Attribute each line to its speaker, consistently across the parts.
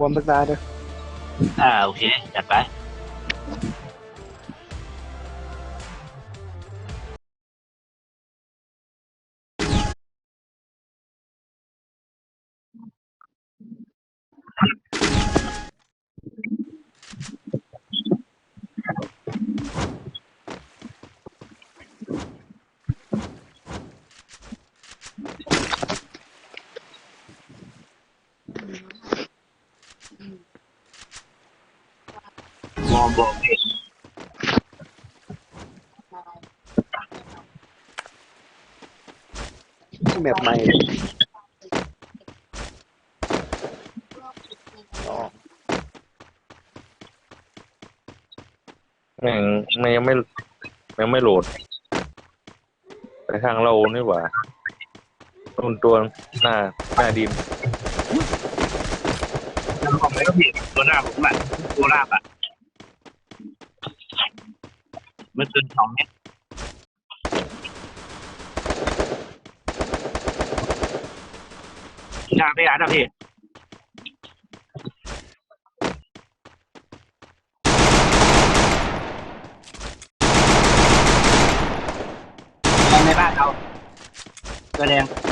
Speaker 1: วอร์มสักตาเด้อ
Speaker 2: อ่าโอเคจัดไป มองบอกเอง
Speaker 1: แบบใหม่อ๋อ
Speaker 3: แม่งมันยังไม่ยังไม่โหลด ไปทางเรานี่หว่าต้นตัวหน้าหน้าดิน
Speaker 2: แล้วมองไม่ก็ผิดตัวหน้าผมอะตัวลาอะ ไม่เกินสองเมตรอยากไปอ่านนะพี่ในบ้านเราตัวแดง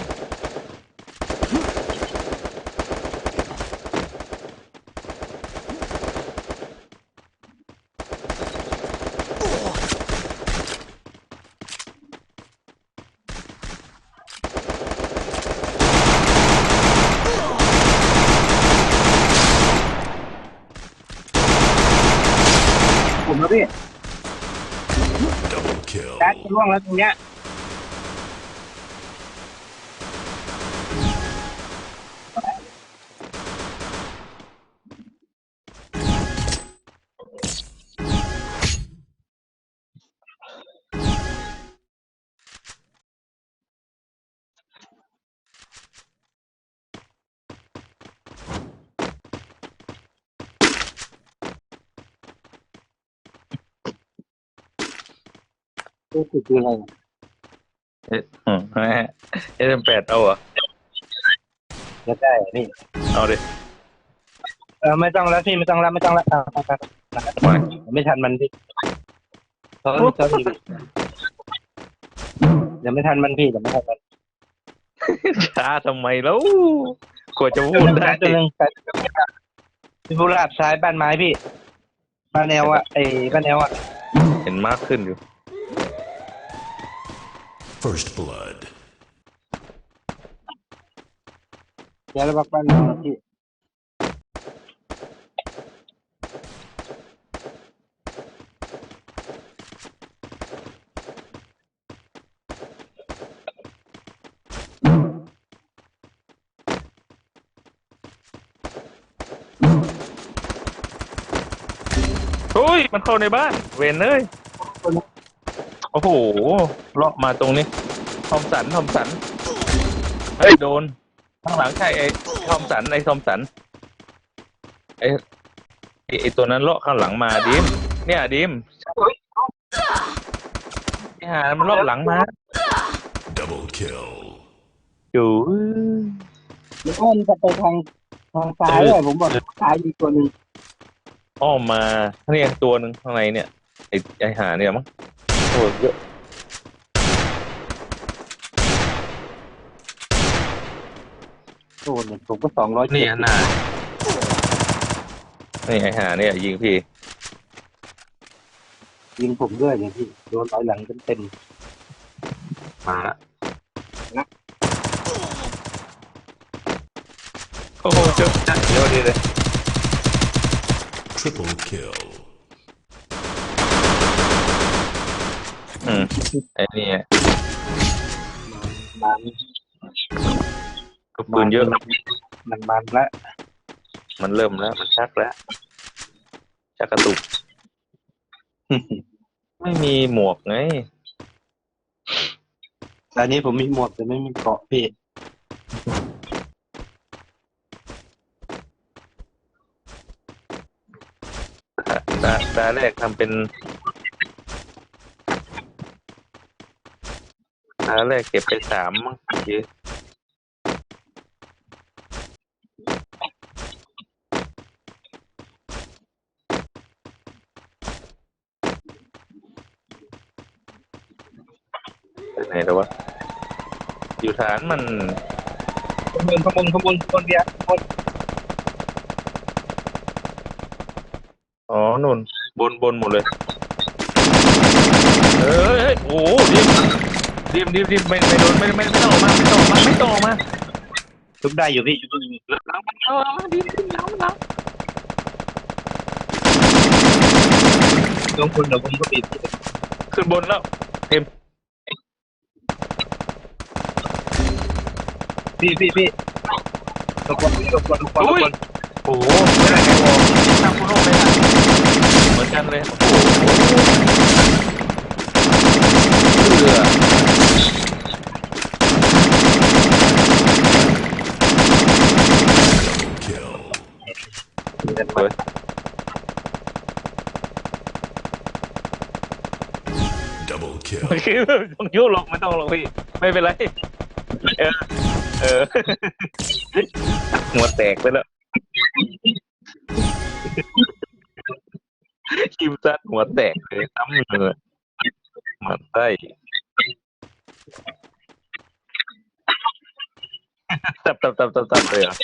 Speaker 2: แล้วพี่
Speaker 4: Double kill.
Speaker 2: แจ็คร่วงแล้วตรงเนี้ย
Speaker 1: ตัวติดคืออะไร
Speaker 3: เอ๊ะอืมเอ็มแปดเอาเหรอ
Speaker 2: แล้วได้พี่
Speaker 3: เอาดิ
Speaker 2: เออไม่ต้องแล้วพี่ไม่ต้องแล้วไม่ต้องแล้วอ่าไปไปไป
Speaker 3: มา
Speaker 2: ไม่ทันมันพี่เขาเขาพี่เดี๋ยวไม่ทันมันพี่เดี๋ยวไม่ทันมัน
Speaker 3: ช้าทำไมแล้วกว่าจะพูดได้
Speaker 2: ตัวหนึงพี่ผู้ราบซ้ายบ้านไม้พี่บ้านแนวอะไอ้บ้านแนวอะ
Speaker 3: เห็นมากขึ้นอยู่
Speaker 4: First blood.
Speaker 2: เดี๋ยวเราบอกบ้านแนวนะพี่
Speaker 3: โอ้ย มันเข้าในบ้าน เวนเลย โอ้โหเลาะมาตรงนี้ทอมสันทอมสันเฮ้ยโดนข้างหลังใช่ไอ้ทอมสันไอ้ทอมสันไอ้ไอ้ไอ้ตัวนั้นเลาะข้างหลังมาดิม เนี่ยดิมไอ้หามันเลาะหลังมา
Speaker 4: Double kill.
Speaker 3: อยู่
Speaker 2: มันอ้อมจะไปทางทางซ้ายเลยผมบอกซ้ายมีตัวหนึ่ง
Speaker 3: อ้อมมาเนี่ยตัวหนึ่งข้างในเนี่ยไอ้ไอ้หาเนี่ยมั้ง โอ้เยอะ
Speaker 2: โอ้เนี่ยผมก็สองร้อย
Speaker 3: นี่หนานี่ไอ้หาเนี่ยยิงพี่
Speaker 2: ยิงผมด้วยเนี่ยพี่ โดนต่อยหลังเต็ม
Speaker 3: มาละโอ้โหเจอเดี๋ยวดีเลย
Speaker 4: Triple kill.
Speaker 3: อืม ไอ้นี่
Speaker 2: ๆมัน
Speaker 3: ก็ปืนเยอะ
Speaker 2: มันมันละ
Speaker 3: มันเริ่มแล้ว มันชักแล้ว ชักกระตุก ไม่มีหมวกไง
Speaker 2: ตอนนี้ผมมีหมวกแต่ไม่มีเกราะพี่
Speaker 3: ตาตาแรกทำเป็น ตาแรกเก็บไปสามมั้งยืไหนแล้ววะ อยู่ฐานมัน
Speaker 2: ข้าบนข้าบนข้าบนข้าบนเดียร์ข้าบน
Speaker 3: อ๋อนุ่น บนบนหมดเลยเฮ้ย โอ้โห ดิมดิมดิมดิมไม่ไม่โดนไม่ไม่ไม่ต้องออกมาไม่ต้องออกมาไม่ต้องออกมา
Speaker 2: ชุบได้อยู่พี่ชุบได้อยู่
Speaker 3: หลังมันเอาเอาเอาดิมดิมหลังมันหลัง
Speaker 2: ลงทุนเดี๋ยวผมก็ปิด
Speaker 3: ขึ้นบนแล้ว
Speaker 2: พี่พี่พี่ลงก่อนลงก่อนลงก่อนลง
Speaker 3: อุ้ย
Speaker 2: ก่อน
Speaker 3: โอ้โหไม่ได้ไงวอลทำคุณโลกเลยนะเหมือนกันเลย โอ้โหเรือ
Speaker 4: Kill.
Speaker 3: เฮ้ย
Speaker 4: Double kill.
Speaker 3: เมื่อกี้ต้องยุหรอกไม่ต้องหรอกพี่ ไม่เป็นไร เออ เออ หัวแตกไปแล้วคิมซัดหัวแตกเลยซ้ำเลยมันไส้ตับตับตับตับตับเลยอะ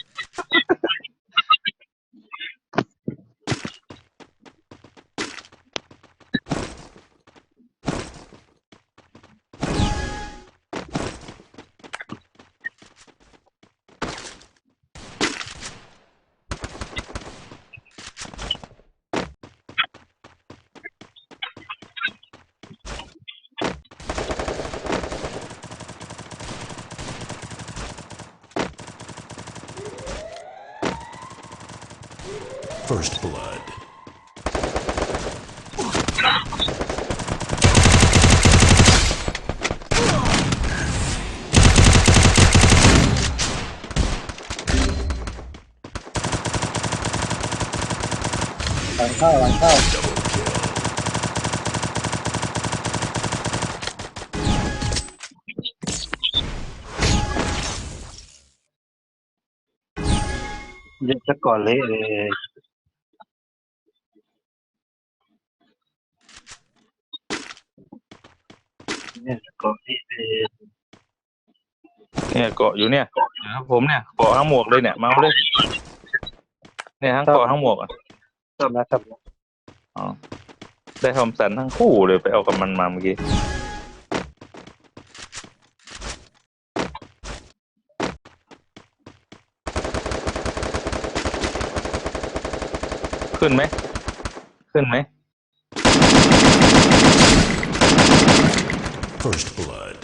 Speaker 4: First blood.
Speaker 1: หลังเข้าหลัง เข้า
Speaker 4: Double kill.
Speaker 2: เดี๋ยวจะก่อนเลยเออเนี่ยจะก่อนที่เออ
Speaker 3: เนี่ยเกาะอยู่เนี่ยนะครับผมเนี่ยเกาะทั้งหมวกเลยเนี่ยมาเอาเลยเนี่ยทั้งเกาะทั้งหมวกอะ
Speaker 2: ชอบนะชอบนะ
Speaker 3: ได้ทอมสันทั้งคู่เลยไปเอากับมันมาเมื่อกี้ขึ้นไหมขึ้นไหม
Speaker 4: First blood.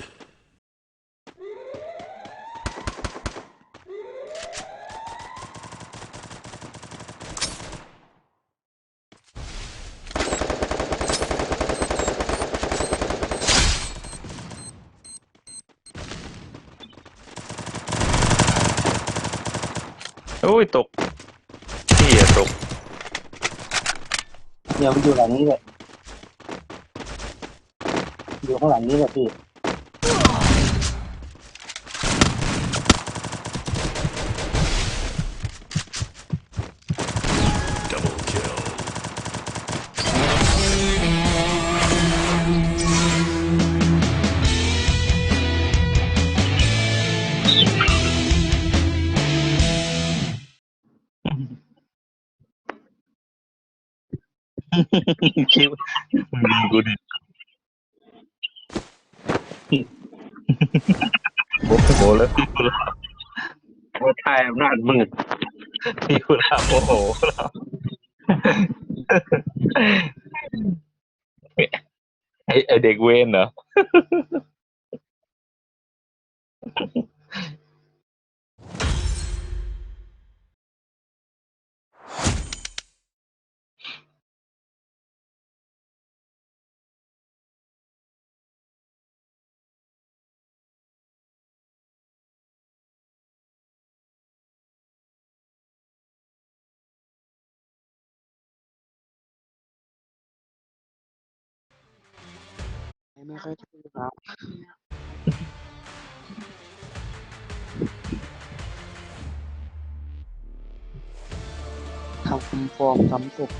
Speaker 3: โอ้ยตกพี่อะตก
Speaker 1: เนี่ยมันอยู่หลังนี้แหละ อยู่ข้างหลังนี้แหละพี่
Speaker 4: Double kill.
Speaker 3: คิวมึงกูดิ โอ้โหแล้วพี่กุหลาบ
Speaker 2: โอ้ทายอำนาจมืด
Speaker 3: พี่กุหลาบโมโหไอไอเด็กเวนเหรอ
Speaker 1: ไม่ค่อยถูกครับทำฟอร์มทำศพ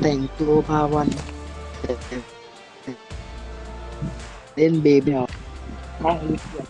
Speaker 1: แตแต่งตัวพาวัน เล่นเบบี้เอา
Speaker 2: ไม่
Speaker 3: แฮมเหรอ